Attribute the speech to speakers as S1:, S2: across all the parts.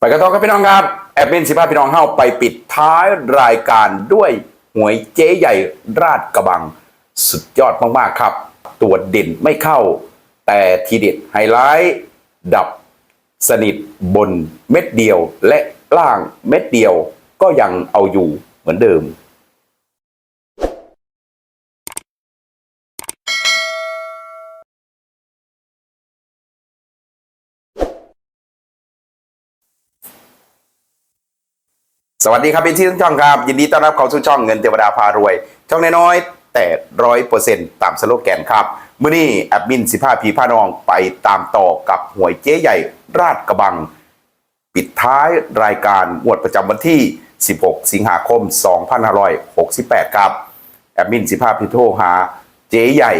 S1: ไปกันต่อครับพี่น้องครับ แอบเป็นสิบ้าพี่น้องเข้าไปปิดท้ายรายการด้วยหวยเจ๊ใหญ่ราดกระบัง สุดยอดมากๆครับ ตัวเด่นไม่เข้า แต่ทีเด็ดไฮไลท์ดับสนิทบนเม็ดเดียวและล่างเม็ดเดียวก็ยังเอาอยู่เหมือนเดิม วัสดีครับเป็นที่ทุกช่องครับ ยินดีต้อนรับเข้าสู่ช่องเงินเทวดาพารวย ช่องน้อยๆแต่ร้อยเปอร์เซ็นต์ตามสโลแกนครับมื้อนี้แอดมินสิพาพีพานองไปตามต่อกับหวยเจ๊ใหญ่ราดกระบัง ปิดท้ายรายการงวดประจำวันที่ 16 สิงหาคม 2568 ครับ แอดมินสิพาพีโทรหาเจ๊ใหญ่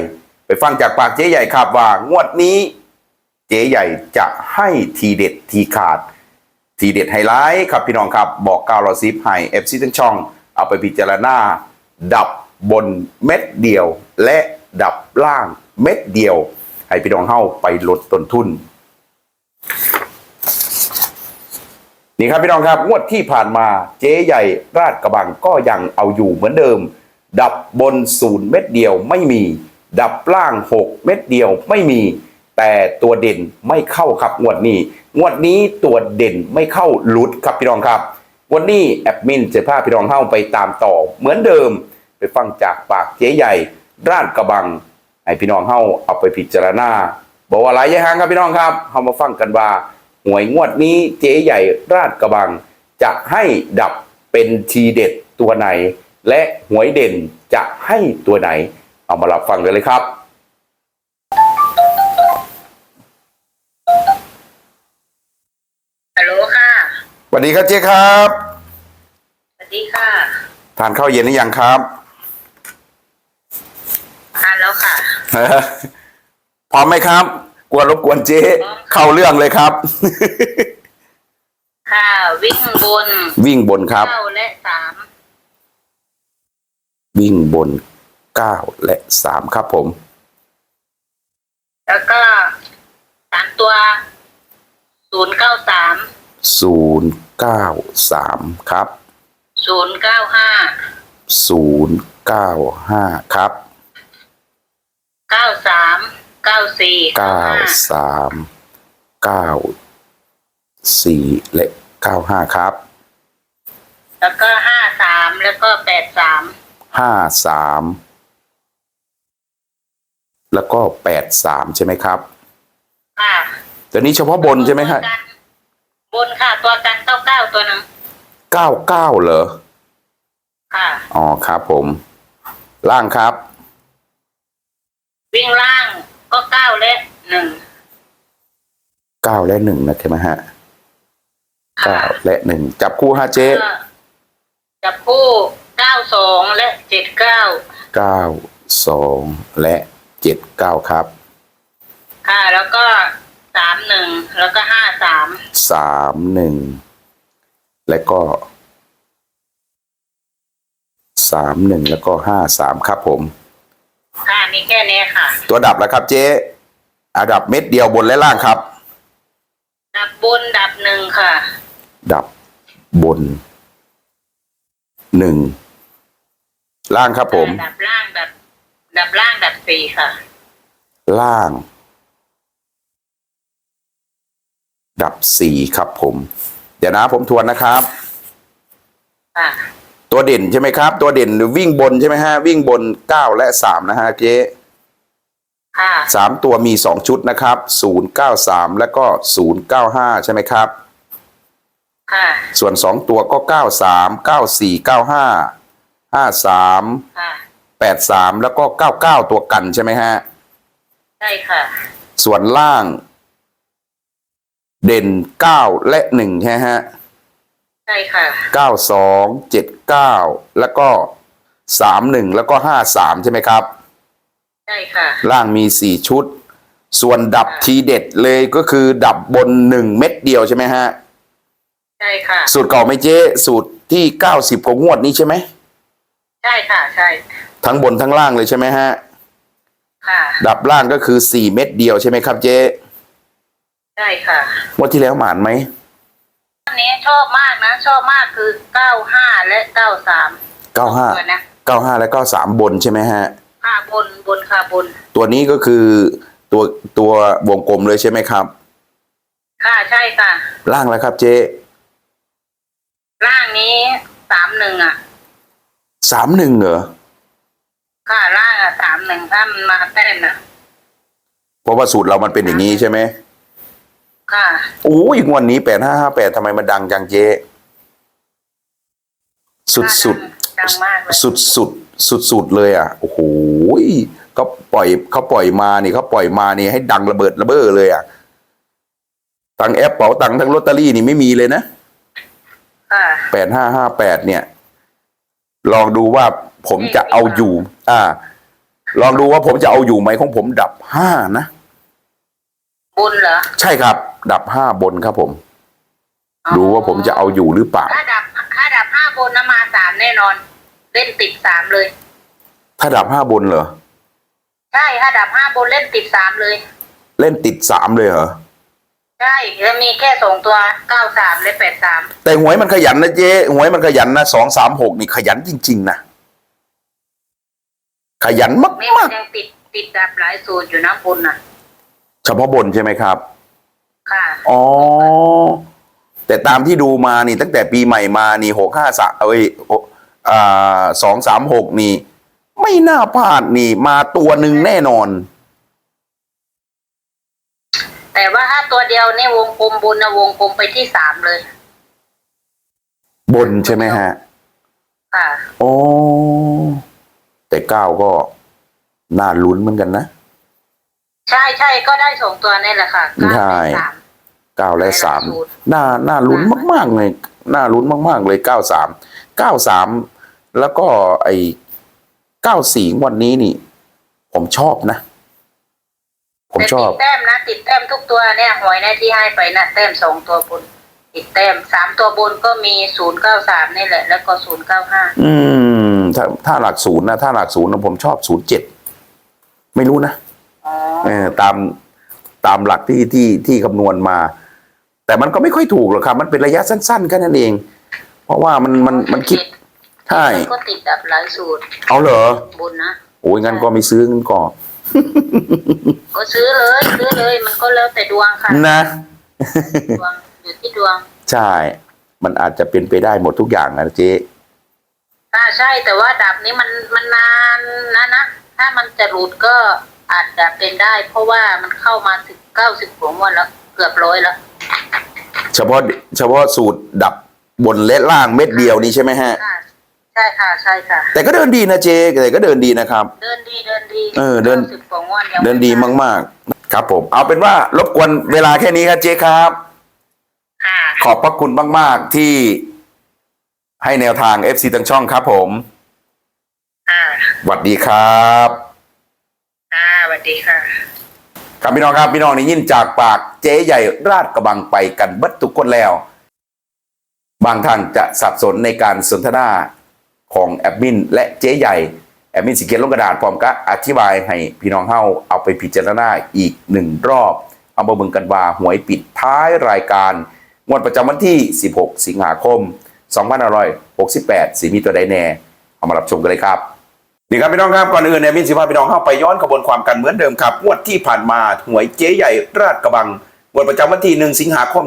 S1: ไปฟังจากปากเจ๊ใหญ่ครับว่างวดนี้ เจ๊ใหญ่จะให้ทีเด็ดทีขาด ทีเด็ดไฮไลท์ครับพี่น้องครับบอกกาวเราซิปให้เอฟซีทั้งช่อง เอาไปพิจารณา ดับบนเม็ดเดียว และดับล่างเม็ดเดียว ให้พี่น้องเข้าไปลดต้นทุน นี่ครับพี่น้องครับงวดที่ผ่านมาเจ๊ใหญ่ราดกระบังก็ยังเอาอยู่เหมือนเดิม ดับบนศูนย์เม็ดเดียวไม่มี ดับล่าง 6 เม็ดเดียวไม่มี แต่ตัวเด่นไม่เข้าครับงวดนี้งวดนี้ตัวเด่นไม่เข้าหลุดครับพี่น้องครับ วันนี้แอดมินจะพาพี่น้องเข้าไปตามต่อ เหมือนเดิมไปฟังจากปากเจ๊ใหญ่ราดกระบังให้พี่น้องเข้าเอาไปพิจารณาบอกว่าหลายอยางครับพี่น้องครับเข้ามาฟังกันว่าหวยงวดนี้เจ๊ใหญ่ราดกระบัง จะให้ดับเป็นทีเด็ดตัวไหน และหวยเด่นจะให้ตัวไหน เอามารับฟังเลยเลยครับ วัสดีครับเจ๊ครับ
S2: สวัสดีค่ะ
S1: ทานข้าวเย็นหรือยังครับ
S2: ทานแล้วค่ะ
S1: พร้อมไหมครับ กลัวรบกวนเจ๊เข้าเรื่องเลยครับ
S2: ค่ะ วิ่งบน
S1: วิ่งบนครับ
S2: เก้าและสาม
S1: วิ่งบนเก้าและสามครับผม
S2: แล้วก็สามตัวศูนย์เก้าสาม
S1: ศูนย์ เก้าสามครับ
S2: ศูนย์เก้าห้า
S1: ศูนย์เก้าห้าครับ
S2: เก้าสามเก้าสี่
S1: เก้า
S2: ห้า
S1: สามเก้าสี่และเก้าห้าครับ
S2: แล้วก็ห้าสามแล้วก็แปดสาม
S1: ห้าสามแล้วก็แปดสามใช่ไหมครับ
S2: ค่ะ
S1: ตัวนี้เฉพาะบนใช่ไหมฮะ
S2: ตัวกันบ นค่ะ ตัวกันเก้าเก้าตัวหนึ่ง
S1: เก้าเก้าเหรอ
S2: ค่ะ
S1: อ๋อครับผม ล่างครับ
S2: วิ่งล่างก็เก้าและหนึ่ง
S1: เก้าและหนึ่งนะใช่ไหมฮะ
S2: ค่ะ
S1: เก้าและหนึ่งจับคู่ฮะเจ๊
S2: ก็จับคู่เก้าสองและเจ็ดเก้า
S1: เก้าสองและเจ็ดเก้าครับ
S2: ค่ะ แล้วก็สามหนึ่งแล้วก็ห้าสาม
S1: สามหนึ่งและก็สามหนึ่งแล้วก็ห้าสามครับผม
S2: ค่ะมีแค่นี้ค่ะ
S1: ตัวดับแล้วครับเจ๊อาดับเม็ดเดียวบนและล่างครับ
S2: ดับบนดับหนึ่งค่ะ
S1: ดับบนหนึ่งล่างครับผม
S2: ดับล่างดับดับล่างดับสี่ค่ะ
S1: ล่าง ดับสี่ครับผม เดี๋ยวนะผมทวนนะครับ
S2: ค่ะ
S1: ตัวเด่นใช่ไหมครับ ตัวเด่นหรือวิ่งบนใช่ไหมฮะวิ่งบนเก้าและสามนะฮะเจ๊
S2: ค่ะ
S1: สามตัวมีสองชุดนะครับศูนย์เก้าสามแล้วก็ศูนย์เก้าห้าใช่ไหมครับ
S2: ค่ะ
S1: ส่วนสองตัวก็เก้าสามเก้าสี่เก้าห้าห้าสาม
S2: ค่ะ
S1: แปดสามแล้วก็เก้าเก้าตัวกันใช่ไหมฮะ
S2: ใช่ค่ะ
S1: ส่วนล่าง เด่นเก้าและหนึ่งใช่ไหมฮะ
S2: ใช่ค่ะ
S1: เก้าสองเจ็ดเก้าแล้วก็สามหนึ่งแล้วก็ห้าสามใช่ไหมครับ
S2: ใช่ค่ะ
S1: ล่างมีสี่ชุด ส่วนดับทีเด็ดเลยก็คือดับบนหนึ่งเม็ดเดียวใช่ไหมฮะ
S2: ใช่ค่ะ
S1: สูตรเก่าไหม่เจ๊สูตรที่เก้าสิบกว่างวดนี้ใช่ไหม
S2: ใช่ค่ะ ใช่
S1: ทั้งบนทั้งล่างเลยใช่ไหมฮะ
S2: ค่ะ
S1: ดับล่างก็คือสี่เม็ดเดียวใช่ไหมครับเจ๊
S2: ใช่ค่ะ
S1: งวดที่แล้วหมานไหม
S2: นนี้ชอบมากนะ ชอบมากคือเก้าห้าและเก้าสาม
S1: เก้าห้า
S2: ตัวนะ
S1: เก้าห้าและเก้าสามบนใช่ไหมฮะ
S2: ค่าบนบนค่าบน
S1: ตัวนี้ก็คือตัวตัววงกลมเลยใช่ไหมครับ
S2: ค่ะใช่ค่ะ
S1: ล่างแล้วครับเจ๊
S2: ร่างนี้สามหนึ่งอะ
S1: สามหนึ่งเหรอ
S2: ค่ะร่างอะสามหนึ่งถ้ามันมาแต้มอะ
S1: เพราะว่าสูตรเรามันเป็นอย่างนี้ใช่ไหม
S2: ค่ะ
S1: โอ้ยงวดนี้แปดห้าห้าแปดทำไมมันดังจังเจ๊สุดสุด
S2: ดังมากเลย
S1: สุดสุดสุดสุดๆเลยอะโอ้โหเขาปล่อยเขาปล่อยมานี่เขาปล่อยมานี่ให้ดังระเบิดระเบ้อเลยอะทั้งแอปเป๋าตังค์ทั้งลอตเตอรี่นี่ไม่มีเลยนะ
S2: ค่ะ
S1: แปดห้าห้าแปดเนี่ย ลองดูว่าผมจะเอาอยู่ อ่า ลองดูว่าผมจะเอาอยู่ไหมของผมดับห้านะ
S2: บนเหรอ
S1: ใช่ครับ ดับห้าบนครับผม ดูว่าผมจะเอาอยู่หรือเปล่า
S2: ถ้าดับถ้าดับห้าบนนะมาสามแน่นอน เล่นติดสามเลย
S1: ถ้าดับห้าบนเหรอ
S2: ใช่ถ้าดับห้าบนเล่นติดสามเลย
S1: เล่นติดสามเลยเหรอ
S2: ใช่จะมีแค่สองตัวเก้าสามและแปดสาม
S1: แต่หวยมันขยันนะเจ๊หวยมันขยันนะสองสามหกนี่ขยันจริง ๆ นะขยัน
S2: นี่
S1: มา
S2: มัน
S1: ก
S2: ยังติดติดดับหลายสูตรอยู่นะบนน่ะ
S1: ๆ เฉพาะบนใช่ไหมครับ
S2: ค่ะ
S1: อ๋อ แต่ตามที่ดูมานี่ตั้งแต่ปีใหม่มานี่หกห้าสเอ้ยหกอ่าสองสามหกนี่ ไม่น่าพลาดนี่ มาตัวหนึ่งแน่นอน
S2: แต่ว่าถ้าตัวเดียวเนี่ยวงกลมบนนะวงกลมไปที่สามเลย
S1: บนใช่ไหมฮะ
S2: ค่ะ
S1: โอ้แต่เก้าก็น่าลุ้นเหมือนกันนะ
S2: ใช่ใช่ก็ได้สองตัวนี่แหละค่ะเก้า
S1: ใช่
S2: และสาม
S1: เก้าและสาม
S2: สูตร
S1: น่าน่าลุ้นมากๆเลยน่าลุ้นมากๆเลยเก้าสามเก้าสามแล้วก็ไอ้เก้าสี่วันนี้นี่ ผมชอบนะ ผม
S2: แต่
S1: ชอ
S2: ติ
S1: บ
S2: ดแต้มนะ ติดแต้มทุกตัวเนี่ยหวยเนี่ยที่ให้ไปนะแต้มสองตัวบน ติดแต้มสามตัวบนก็มีศูนย์เก้าสามนี่แหละ แล้วก็ศูนย์เก้าห้า
S1: อืม ถ้าถ้าหลักศูนย์นะถ้าหลักศูนย์นะผมชอบศูนย์เจ็ดไม่รู้นะ
S2: อ๋อ
S1: เออ ตามตามหลักที่ที่ที่คำนวณมา แต่มันก็ไม่ค่อยถูกหรอกครับ มันเป็นระยะสั้นๆแค่นั้นเอง เพราะว่ามันมันมันคิดใช่
S2: มันก็ติดดับหลายสูตร
S1: เอาเหรอ
S2: บนนะ
S1: โอ้ยงั้นก็ไม่ซื้องั้นก็
S2: ก็ซื้อเลยซื้อเลยมันก็แล้วแต่ดวงค่ะ
S1: นะ
S2: ดวงอยู่ที่ดวง
S1: ใช่ มันอาจจะเป็นไปได้หมดทุกอย่างนะเจ๊
S2: ถ้าใช่แต่ว่าดับนี้มันมันนานนะนะถ้ามันจะหลุดก็ อาจจะเป็นได้ เพราะว่ามันเข้ามาถึงเก้าสิบกว่างวดแล้ว เกือบร้อยแล้ว
S1: เฉพาะเฉพาะสูตรดับบนและล่างเม็ดเดียวนี้ใช่ไหมฮะ
S2: ค่ะใช่ค่ะ ใช่ค่ะ
S1: แต่ก็เดินดีนะเจ๊แต่ก็เดินดีนะครับ
S2: เดินดีเดินดี
S1: เออเดิน
S2: สิบกว่างวดยัง
S1: เดินดีมากๆ ครับผม เอาเป็นว่ารบกวนเวลาแค่นี้ครับเจ๊ครับ
S2: ๆค่ะ
S1: ขอบพระคุณมาก ๆ ที่ให้แนวทาง FC ทั้งช่องครับผม
S2: ค่ะ
S1: สวัสดีครับ
S2: ค่ะส วัสดีค่ะ
S1: ครับพี่น้องครับพี่น้องนี่ยินจากปากเจ๊ใหญ่ราดกระบังไปกันบัดทุกคนแล้ว บางท่านจะสับสนในการสนทนาของแอดมิน และเจ๊ใหญ่แอดมินสิเกียนลงกระดาษพร้อมกับอธิบายให้พี่น้องเฮาเอาไปพิจารณาอีกหนึ่งรอบเอามาเบิ่งกันว่าหวยปิดท้ายรายการ งวดประจำวันที่ 16 สิงหาคม2568 สีมีตัวใดแน่ เอามารับชมกันเลยครับ นี่ครับพี่น้องครับก่อนอื่นเนี่ยมินสิพาพี่น้องเข้าไปย้อนขบวนความกันเหมือนเดิมครับงวดที่ผ่านมาหวยเจ๊ใหญ่ราชกระบังงวดประจำวันที่ 1 สิงหาคม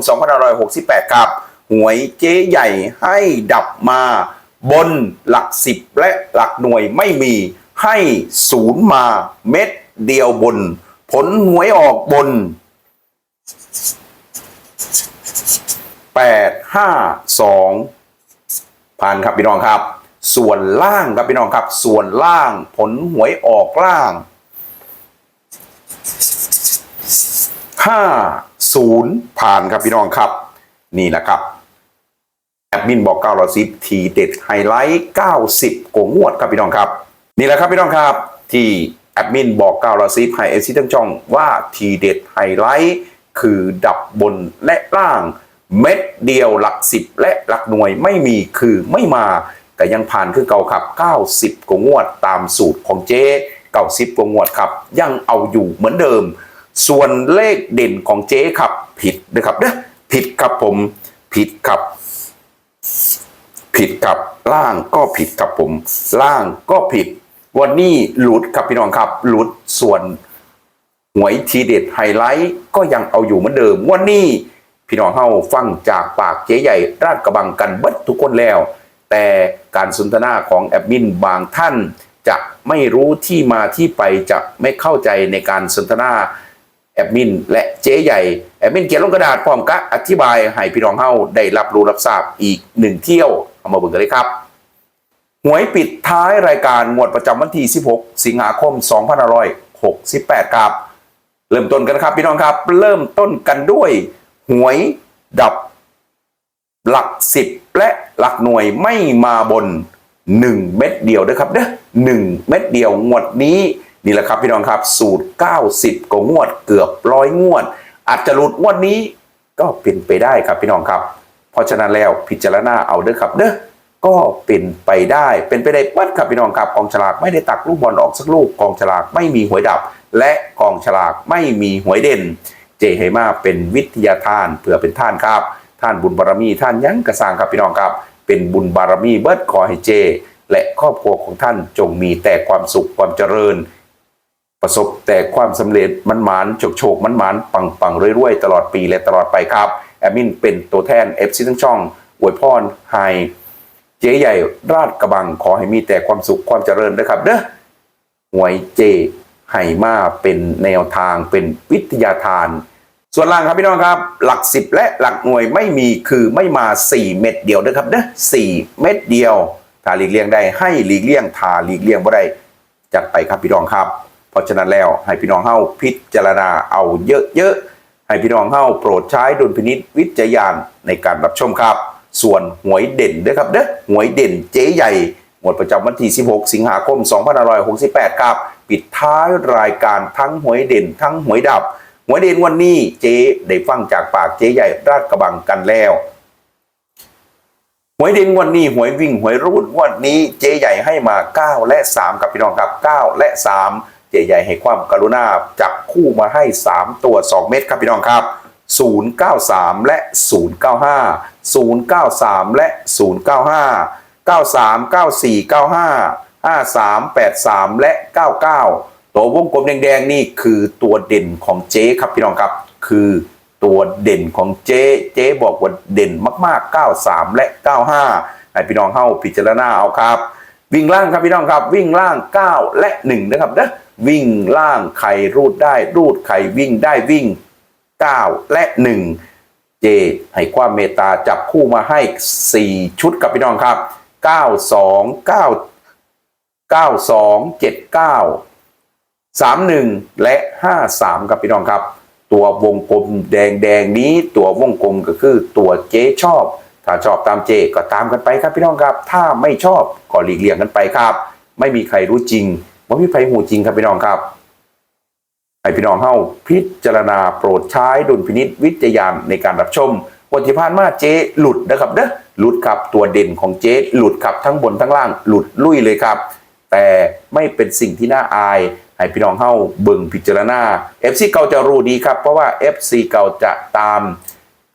S1: 2568 ครับ หวยเจ๊ใหญ่ให้ดับมาบนหลักสิบและหลักหน่วยไม่มีให้ศูนย์มาเม็ดเดียวบน ผลหวยออกบนแปดห้าสองผ่านครับพี่น้องครับ ส่วนล่างครับพี่น้องครับ ส่วนล่างผลหวยออกล่างห้าศูนย์ผ่านครับพี่น้องครับ นี่แหละครับแอดมินบอก9เราซิทีเด็ดไฮไลท์90กว่างวดครับพี่น้องครับ นี่แหละครับพี่น้องครับที่แอดมินบอก9เราซิให้เอซีทั้งช่องว่าทีเด็ดไฮไลท์คือดับบนและล่าง เม็ดเดียวหลักสิบและหลักหน่วยไม่มีคือไม่มา แต่ยังผ่านคือเก่าครับ 90กว่างวดตามสูตรของเจ๊90กว่างวดครับ ยังเอาอยู่เหมือนเดิม ส่วนเลขเด่นของเจ๊ครับผิดนะครับเนะผิดครับผมผิดครับ ผิดครับล่างก็ผิดครับผม ล่างก็ผิด วันนี้หลุดครับพี่น้องครับ หลุดส่วนหวยทีเด็ดไฮไลท์ก็ยังเอาอยู่เหมือนเดิม วันนี้พี่น้องเฮาฟังจากปากเจ๊ใหญ่ราชกระบังกันเบิดทุกคนแล้ว แต่การสนทนาของแอดมินบางท่านจะไม่รู้ที่มาที่ไปจะไม่เข้าใจในการสนทนาแอดมินและเจ๊ใหญ่แอดมินเขียนลงกระดาษพร้อมกับอธิบายให้พี่น้องเฮาได้รับรู้รับทราบอีกหนึ่งเที่ยวเอามาเบิ่งกันเลยครับหวยปิดท้ายรายการงวดประจำวันที่ 16 สิงหาคม 2568 ครับ เริ่มต้นกันนะครับพี่น้องครับ เริ่มต้นกันด้วย หวยดับ หลักสิบและหลักหน่วยไม่มาบน 1 เม็ดเดียวนะครับเด้อหนึ่งเม็ดเดียวงวดนี้นี่แหละครับพี่น้องครับสูตร 90กว่างวดเกือบร้อยงวด อาจจะหลุดงวดนี้ก็เป็นไปได้ครับพี่น้องครับ เพราะฉะนั้นแล้วพิจารณาเอาเด้อครับเด้อก็เป็นไปได้เป็นไปได้ปัดครับพี่น้องครับกองฉลากไม่ได้ตักลูกบอลออกสักลูกกองฉลากไม่มีหวยดับ และกองฉลากไม่มีหวยเด่น เจเฮมาเป็นวิทยาทานเพื่อเป็นท่านครับ ท่านบุญบารมีท่านยังกระสางครับพี่น้องครับ เป็นบุญบารมีเบิดขอให้เจ และครอบครัวของท่านจงมีแต่ความสุขความเจริญ ประสบแต่ความสำเร็จมันหมานโฉกโฉกมันหมานปังปังเรวยๆ ตลอดปีและตลอดไปครับแอดมินเป็นตัวแทนเอฟซีทั้งช่องอวยพรให้เจ๊ใหญ่ราชกระบังขอให้มีแต่ความสุขความเจริญนะครับเด้อหวยเจไห่มาเป็นแนวทางเป็นวิทยาทาน ส่วนล่างครับพี่น้องครับ หลักสิบและหลักหน่วยไม่มีคือไม่มา 4 เม็ดเดียวนะครับเด้อสี่เม็ดเดียวถ้าหลีกเลี่ยงได้ให้หลีกเลี่ยงถ้าหลีกเลี่ยงบ่ได้จัดไปครับพี่น้องครับ เพราะฉะนั้นแล้วให้พี่น้องเฮาพิจารณาเอาเยอะๆให้พี่น้องเฮาโปรดใช้ดุลพินิษวิจยานในการรับชมครับ ส่วนหวยเด่นด้วยครับเด้อหวยเด่นเจ๊ใหญ่หมดประจำวันที่ 16 สิงหาคม 2568 ครับ ปิดท้ายรายการทั้งหวยเด่นทั้งหวยดับ หวยเด่นวันนี้เจ๊ได้ฟังจากปากเจ๊ใหญ่ราชกระบังกันแล้วหวยเด่นวันนี้หวยวิ่งหวยรูดวันนี้เจ๊ใหญ่ให้มา 9 และ3ครับพี่น้องครับ 9 และ 3 เจ๊ใหญ่ให้ความกรุณาจับคู่มาให้ 3 ตัว 2 เม็ดครับพี่น้องครับ 093 และ 095 093 และ 095 93 94 95 53 83 และ 99 ตัววงกลมแดงๆนี่คือตัวเด่นของเจ๊ครับพี่น้องครับ คือตัวเด่นของเจ๊เจ๊บอกว่าเด่นมากๆ 93 และ 95ให้พี่น้องเข้าพิจารณาเอาครับ วิ่งล่างครับพี่น้องครับ วิ่งล่าง 9 และ 1 นะครับนะวิ่งล่างใครรูดได้รูดใครวิ่งได้วิ่ง 9 และ 1 เจให้ความเมตตาจับคู่มาให้ 4 ชุดกับพี่น้องครับ 9 2 9 92 79 31 และ 53 ครับพี่น้องครับ ตัววงกลมแดงๆนี้ตัววงกลมก็คือตัวเจ๊ชอบ ถ้าชอบตามเจก็ตามกันไปครับพี่น้องครับ ถ้าไม่ชอบก็หลีกเลี่ยงกันไปครับ ไม่มีใครรู้จริงไม่มีใครหูจริงครับพี่น้องครับให้พี่น้องเฮาพิจารณาโปรดใช้ดุลพินิษวิจยานในการรับชมวันที่ผ่านมาเจ๊หลุดนะครับเด้อหลุดครับตัวเด่นของเจ๊หลุดครับทั้งบนทั้งล่างหลุดลุยเลยครับ แต่ไม่เป็นสิ่งที่น่าอาย ให้พี่น้องเฮาเบิ่งพิจารณา FC เก่าจะรู้ดีครับ เพราะว่า FC เก่าจะตาม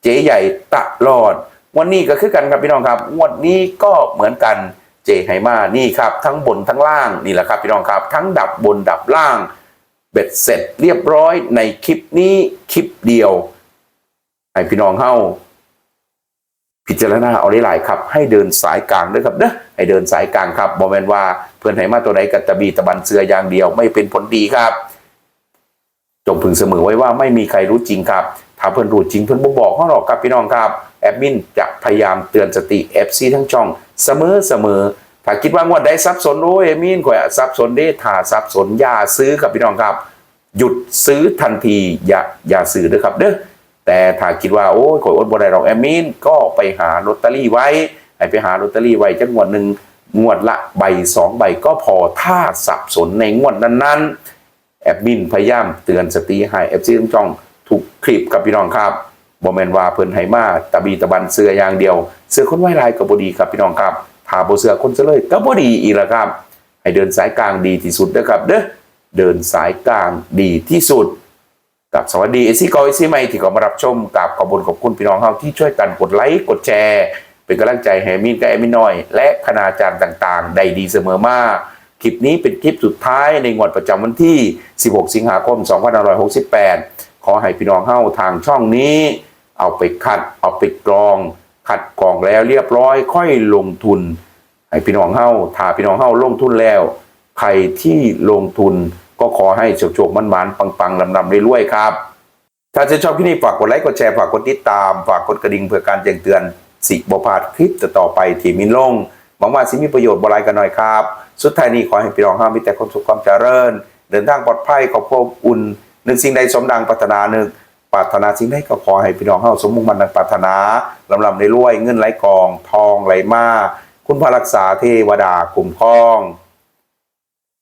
S1: เจ๊ใหญ่ตลอดวันนี้ก็คือกันครับพี่น้องครับงวดนี้ก็เหมือนกันเจไหมานี่ครับ ทั้งบนทั้งล่างนี่แหละครับพี่น้องครับ ทั้งดับบนดับล่าง เบ็ดเสร็จเรียบร้อยในคลิปนี้คลิปเดียวให้พี่น้องเฮา พิจารณาเอาได้หลายครับ ให้เดินสายกลางด้วยครับเด้อให้เดินสายกลางครับบอแมนว่าเพื่อนไหมาตัวไหนกัตะบีตะบันเสืออย่างเดียวไม่เป็นผลดีครับ จงพึงเสมอไว้ว่าไม่มีใครรู้จริงครับ ถ้าเพื่อนรู้จริงเพื่อนบ่บอกเขาหรอกครับพี่น้องครับแอดมินจะพยายามเตือนสติเอฟซีทั้งช่องเสมอเสมอถ้าคิดว่างวดใดซับสนโอ้ยแอมินข่อยซับสนเด้ถ้าซับสนอย่าซื้อครับพี่น้องครับ หยุดซื้อทันทีอย่าอย่าซื้อด้วยครับเด้อ แต่ถ้าคิดว่าโอ้ยข่อยอดบ่ได้หรอกแอดมินก็ไปหาลอตเตอรี่ไว้ให้ไปหาลอตเตอรี่ไว้จักงวดหนึ่งงวดละใบสองใบก็พอถ้าสับสนในงวดนั้นๆแอดมินพยายามเตือนสติให้เอฟซีทั้งช่องถูกคลิปกับพี่น้องครับบอมแมนว่าเพิ่นไหมาตะบีตะบันเสืออย่างเดียว เสื้อคนไว้ลายกับบดีครับพี่น้องครับถ้าบเสื้อคนเสือเลยก็บ่ดีอีกแล้วครับ ให้เดินสายกลางดีที่สุดนะครับเด้อเดินสายกลางดีที่สุด กับสวัสดีเอซี่กอเอซี่ใหม่ที่ก็มารับชมกับขอบุญขอบคุณพี่น้องเฮาที่ช่วยกันกดไลค์กดแชร์ เป็นกำลังใจให้มินกับแอมินน้อย และคณาจารย์ต่างๆ ได้ดีเสมอมาคลิปนี้เป็นคลิปสุดท้ายในงวดประจำวันที่ 16 สิงหาคม 2568 ขอให้พี่น้องเฮาทางช่องนี้ เอาไปคัดเอาไปกรองคัดกรองแล้วเรียบร้อย ค่อยลงทุน ให้พี่น้องเฮาถ้าพี่น้องเฮาลงทุนแล้ว ใครที่ลงทุน ก็ขอให้โชคๆมันๆปังๆลำๆรวยๆครับ ถ้าจะชอบที่นี่ฝากกดไลค์กดแชร์ฝากกดติดตามฝากกดกระดิ่งเพื่อการแจ้งเตือนสิบพลาดคลิปต่อไปที่มินลงหวังว่าสิมีประโยชน์บรายกันหน่อยครับ สุดท้ายนี้ขอให้พี่น้องห้ามมีแต่ความสุขความเจริญ เดินทางปลอดภัยขอบคุณอุ่นหนึ่งสิ่งใดสมดังปรารถนาหนึ่งปรารถนาสิ่งใดก็ขอให้พี่น้องเฮาสมมุ่งมันดังปรารถนาลำลำในรวยเงินไหลกอง ทองไหลมาคุณพระรักษาเทวดาคุ้มครอง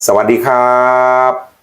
S1: สวัสดีครับ